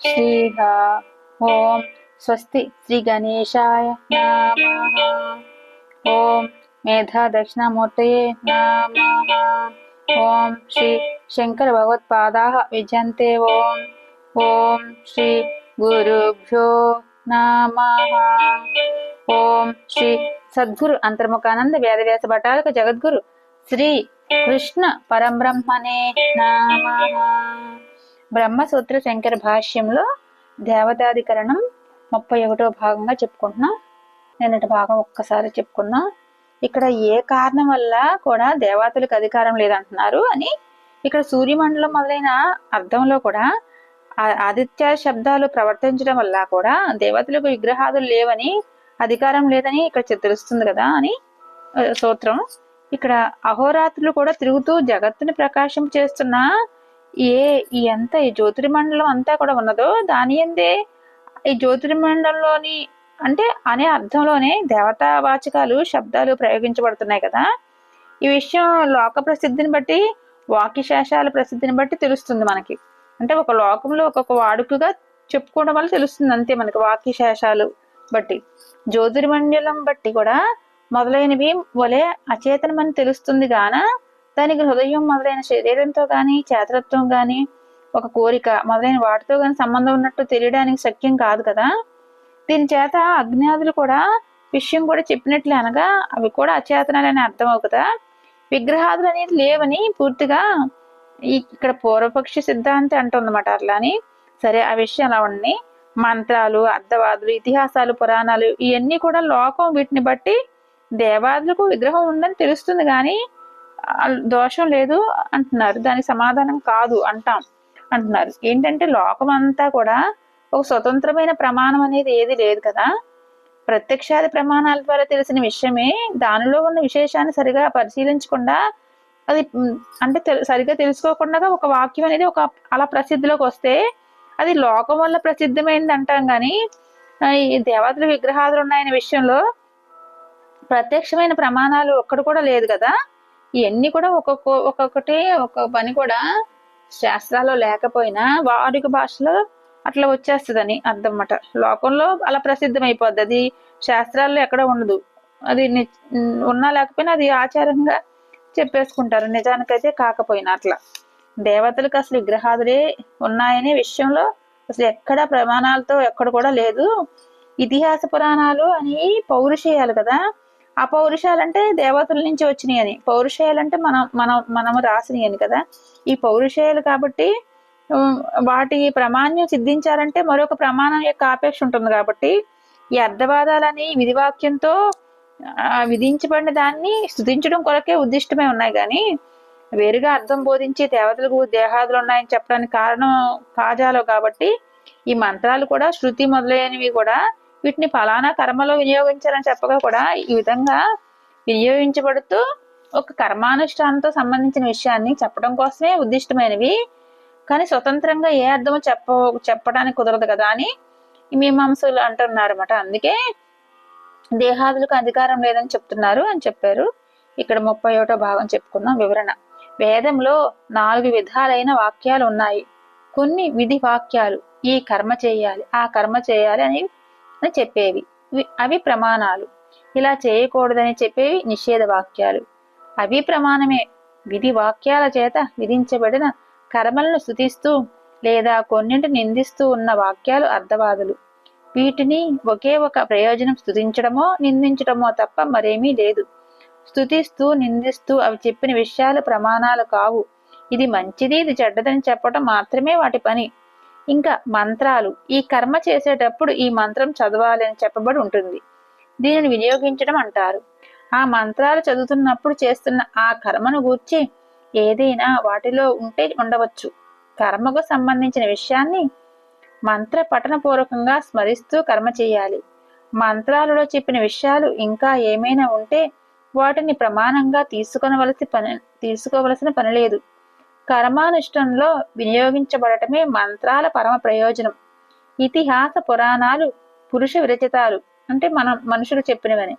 శ్రీహ ఓం స్వస్తి శ్రీ గణేశాయ నమః ఓం మేధా దక్షిణామూర్తయే నమః ఓం శ్రీ శంకర భగవత్పాదా విజయంతే ఓం ఓం శ్రీ గురుభ్యో నమః ఓం శ్రీ సద్గురు అంతర్ముఖానంద వేదవ్యాస భటాలక జగద్గురు శ్రీ కృష్ణ పరబ్రహ్మణే నమః బ్రహ్మసూత్ర శంకర భాష్యంలో దేవతాధికరణం ముప్పై ఒకటో భాగంగా చెప్పుకుంటున్నా. నిన్నటి భాగం ఒక్కసారి చెప్పుకున్నా. ఇక్కడ ఏ కారణం వల్ల కూడా దేవతలకు అధికారం లేదంటున్నారు అని ఇక్కడ సూర్యమండలం మొదలైన అర్థంలో కూడా ఆదిత్య శబ్దాలు ప్రవర్తించడం వల్ల కూడా దేవతలకు విగ్రహాదులు లేవని అధికారం లేదని ఇక్కడ తెలుస్తుంది కదా అని సూత్రం. ఇక్కడ అహోరాత్రులు కూడా తిరుగుతూ జగత్తుని ప్రకాశం చేస్తున్న ఏ ఈ ఎంత ఈ జ్యోతిర్మండలం అంతా కూడా ఉన్నదో దాని ఎందే ఈ జ్యోతిర్మండలంలోని అంటే అనే అర్థంలోనే దేవతా వాచకాలు శబ్దాలు ప్రయోగించబడుతున్నాయి కదా. ఈ విషయం లోక ప్రసిద్ధిని బట్టి వాక్యశేషాల ప్రసిద్ధిని బట్టి తెలుస్తుంది మనకి. అంటే ఒక లోకంలో ఒక్కొక్క వాడుకగా చెప్పుకోవడం వల్ల తెలుస్తుంది అంతే మనకి వాక్యశేషాలు బట్టి. జ్యోతిర్మండలం బట్టి కూడా మొదలైనవి వలె అచేతనమని తెలుస్తుంది గాన దానికి హృదయం మొదలైన శరీరంతో గాని చేతలత్వం గాని ఒక కోరిక మొదలైన వాటితో గాని సంబంధం ఉన్నట్టు తెలియడానికి శక్యం కాదు కదా. దీని చేత అజ్ఞాదులు కూడా విషయం కూడా చెప్పినట్లే అనగా అవి కూడా అచేతనాలని అర్థం అవుతుందా విగ్రహాదులు అనేది లేవని పూర్తిగా ఇక్కడ పూర్వపక్ష సిద్ధాంతి అంటుందన్నమాట అట్లా అని సరే ఆ విషయం అలా ఉండి మంత్రాలు అర్థవాదులు ఇతిహాసాలు పురాణాలు ఇవన్నీ కూడా లోకం వీటిని బట్టి దేవాదులకు విగ్రహం ఉందని తెలుస్తుంది కానీ దోషం లేదు అంటున్నారు. దానికి సమాధానం కాదు అంటాం అంటున్నారు. ఏంటంటే లోకం అంతా కూడా ఒక స్వతంత్రమైన ప్రమాణం అనేది ఏది లేదు కదా? ప్రత్యక్షాది ప్రమాణాల ద్వారా తెలిసిన విషయమే దానిలో ఉన్న విశేషాన్ని సరిగా పరిశీలించకుండా అది అంటే తెలు- సరిగా తెలుసుకోకుండా ఒక వాక్యం అనేది ఒక అలా ప్రసిద్ధిలోకి వస్తే అది లోకం వల్ల ప్రసిద్ధమైంది అంటాం కానీ ఈ దేవతల విగ్రహాలు ఉన్నాయనే విషయంలో ప్రత్యక్షమైన ప్రమాణాలు ఒక్కడు కూడా లేదు కదా? ఇవన్నీ కూడా ఒక్కొక్క ఒక్కొక్కటి ఒక్కొక్క పని కూడా శాస్త్రాల్లో లేకపోయినా వాడుక భాషలో అట్లా వచ్చేస్తుందని అర్థం అన్నమాట లోకంలో అలా ప్రసిద్ధం అయిపోద్ది అది శాస్త్రాల్లో ఎక్కడ ఉండదు. అది ని- ఉన్నా లేకపోయినా అది ఆచారంగా చెప్పేసుకుంటారు. నిజానికైతే కాకపోయినా అట్లా. దేవతలకు అసలు విగ్రహాదులే ఉన్నాయనే విషయంలో అసలు ఎక్కడ ప్రమాణాలతో ఎక్కడ కూడా లేదు. ఇతిహాస పురాణాలు అని పౌరుషేయాలు కదా. ఆ పౌరుషాలు అంటే దేవతల నుంచి వచ్చినాయి అని పౌరుషేయాలు అంటే మనం మనం మనం రాసినాయి అని కదా. ఈ పౌరుషేయాలు కాబట్టి వాటి ప్రమాణ్యం సిద్ధించాలంటే మరొక ప్రమాణం యొక్క ఆపేక్ష ఉంటుంది కాబట్టి ఈ అర్ధవాదాలని విధివాక్యంతో విధించబడిన దాన్ని స్థుతించడం కొరకే ఉద్దిష్టమే ఉన్నాయి కానీ వేరుగా అర్థం బోధించి దేవతలకు దేహాదులు ఉన్నాయని చెప్పడానికి కారణం కాజాలో కాబట్టి ఈ మంత్రాలు కూడా శృతి మొదలైనవి కూడా వీటిని ఫలానా కర్మలో వినియోగించాలని చెప్పగా కూడా ఈ విధంగా వినియోగించబడుతూ ఒక కర్మానుష్ఠానంతో సంబంధించిన విషయాన్ని చెప్పడం కోసమే ఉద్దిష్టమైనవి. కానీ స్వతంత్రంగా ఏ అర్థము చెప్ప చెప్పడానికి కుదరదు కదా అని మీమాంసులు అంటున్నారు అనమాట అందుకే దేహాదులకు అధికారం లేదని చెప్తున్నారు అని చెప్పారు. ఇక్కడ ముప్పై ఒకటో భాగం చెప్పుకుందాం. వివరణ. వేదంలో నాలుగు విధాలైన వాక్యాలు ఉన్నాయి. కొన్ని విధి వాక్యాలు. ఈ కర్మ చేయాలి ఆ కర్మ చేయాలి అని అని చెప్పేవి. అవి ప్రమాణాలు. ఇలా చేయకూడదని చెప్పేవి నిషేధ వాక్యాలు. అవి ప్రమాణమే. విధి వాక్యాల చేత విధించబడిన కర్మలను స్థుతిస్తూ లేదా కొన్నింటి నిందిస్తూ ఉన్న వాక్యాలు అర్థవాదులు. వీటిని ఒకే ఒక ప్రయోజనం స్థుతించడమో నిందించడమో తప్ప మరేమీ లేదు. స్థుతిస్తూ నిందిస్తూ అవి చెప్పిన విషయాలు ప్రమాణాలు కావు. ఇది మంచిది ఇది చెడ్డదని చెప్పడం మాత్రమే వాటి పని. ఇంకా మంత్రాలు. ఈ కర్మ చేసేటప్పుడు ఈ మంత్రం చదవాలి అని చెప్పబడి ఉంటుంది. దీనిని వినియోగించడం అంటారు. ఆ మంత్రాలు చదువుతున్నప్పుడు చేస్తున్న ఆ కర్మను గూర్చి ఏదైనా వాటిలో ఉంటే ఉండవచ్చు. కర్మకు సంబంధించిన విషయాన్ని మంత్ర పఠనపూర్వకంగా స్మరిస్తూ కర్మ చేయాలి. మంత్రాలలో చెప్పిన విషయాలు ఇంకా ఏమైనా ఉంటే వాటిని ప్రమాణంగా తీసుకొనవలసి పని తీసుకోవలసిన పని లేదు. కర్మానుష్ఠంలో వినియోగించబడటమే మంత్రాల పరమ ప్రయోజనం. ఇతిహాస పురాణాలు పురుష విరచితాలు అంటే మనం మనుషులు చెప్పినవని.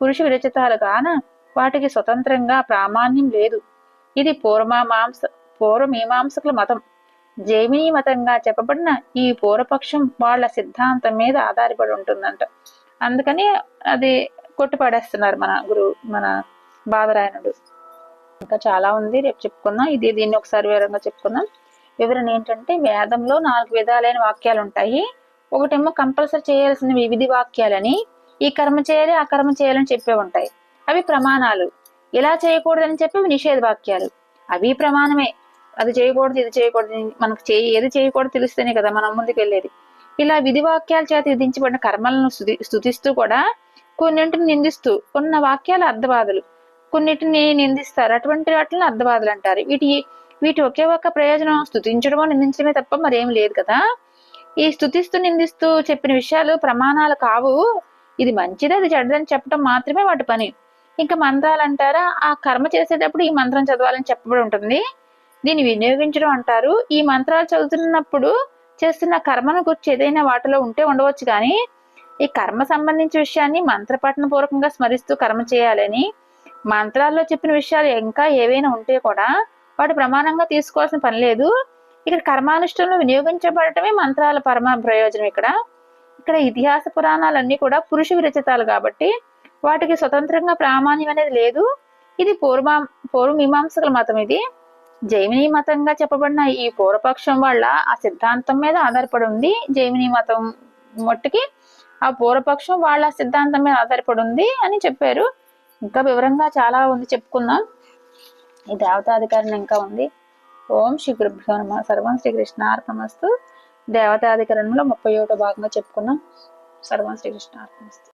పురుష విరచితాలు కాన వాటికి స్వతంత్రంగా ప్రామాణ్యం లేదు. ఇది పూర్వమాంస పూర్వమీమాంసకుల మతం. జైమిని మతంగా చెప్పబడిన ఈ పూర్వపక్షం వాళ్ళ సిద్ధాంతం మీద ఆధారపడి ఉంటుందంట. అందుకని అది కొట్టుపడేస్తున్నారు మన గురు మన బాదరాయణుడు ఇంకా చాలా ఉంది. రేపు చెప్పుకుందాం. ఇది దీన్ని ఒకసారి వివరంగా చెప్పుకుందాం. వివరణ ఏంటంటే వేదంలో నాలుగు విధాలైన వాక్యాలు ఉంటాయి ఒకటేమో కంపల్సరీ చేయాల్సిన విధి వాక్యాలని ఈ కర్మ చేయాలి ఆ కర్మ చేయాలని చెప్పే ఉంటాయి. అవి ప్రమాణాలు. ఇలా చేయకూడదని చెప్పి నిషేధ వాక్యాలు. అవి ప్రమాణమే. అది చేయకూడదు ఇది చేయకూడదు మనకు చేయి ఏది చేయకూడదు తెలుస్తేనే కదా మనం ముందుకు వెళ్ళేది. ఇలా విధి వాక్యాల చేత విధించబడిన కర్మలను స్థుతి స్థుతిస్తూ కూడా కొన్నింటిని నిందిస్తూ కొన్ని వాక్యాలు అర్థవాదులు. కొన్నిటిని నిందిస్తారు. అటువంటి వాటిని అర్థవాదులు అంటారు. వీటి వీటి ఒకే ఒక్క ప్రయోజనం స్థుతించడమో నిందించడమే తప్ప మరేం లేదు కదా. ఈ స్థుతిస్తూ నిందిస్తూ చెప్పిన విషయాలు ప్రమాణాలు కావు. ఇది మంచిది అది చెడ్డదని చెప్పడం మాత్రమే వాటి పని. ఇంకా మంత్రాలు అంటారా? ఆ కర్మ చేసేటప్పుడు ఈ మంత్రం చదవాలని చెప్పబడి ఉంటుంది. దీన్ని వినియోగించడం అంటారు. ఈ మంత్రాలు చదువుతున్నప్పుడు చేస్తున్న కర్మను గురించి ఏదైనా వాటిలో ఉంటే ఉండవచ్చు కానీ ఈ కర్మ సంబంధించిన విషయాన్ని మంత్రపఠన పూర్వకంగా స్మరిస్తూ కర్మ చేయాలని మంత్రాల్లో చెప్పిన విషయాలు ఇంకా ఏవైనా ఉంటే కూడా వాటి ప్రమాణంగా తీసుకోవాల్సిన పని లేదు. ఇక్కడ కర్మానుష్ఠంలో వినియోగించబడటమే మంత్రాల పరమ ప్రయోజనం ఇక్కడ. ఇక్కడ ఇతిహాస పురాణాలన్నీ కూడా పురుష విరచితాలు కాబట్టి వాటికి స్వతంత్రంగా ప్రామాణ్యం అనేది లేదు. ఇది పూర్వ పూర్వమీమాంసకుల మతం ఇది. జైమిని మతంగా చెప్పబడిన ఈ పూర్వపక్షం వాళ్ళ ఆ సిద్ధాంతం మీద ఆధారపడి ఉంది. జైమిని మతం మట్టుకి ఆ పూర్వపక్షం వాళ్ళ సిద్ధాంతం మీద ఆధారపడి ఉంది అని చెప్పారు. ఇంకా వివరంగా చాలా ఉంది చెప్పుకున్నాం. ఈ దేవతాధికరణ ఇంకా ఉంది. ఓం శ్రీ గురుభ్యో నమ. సర్వం శ్రీ కృష్ణార్పణమస్తు. దేవతాధికరణంలో ముప్పై ఒకటో భాగంగా చెప్పుకున్నాం. సర్వం శ్రీ కృష్ణార్పణమస్తు.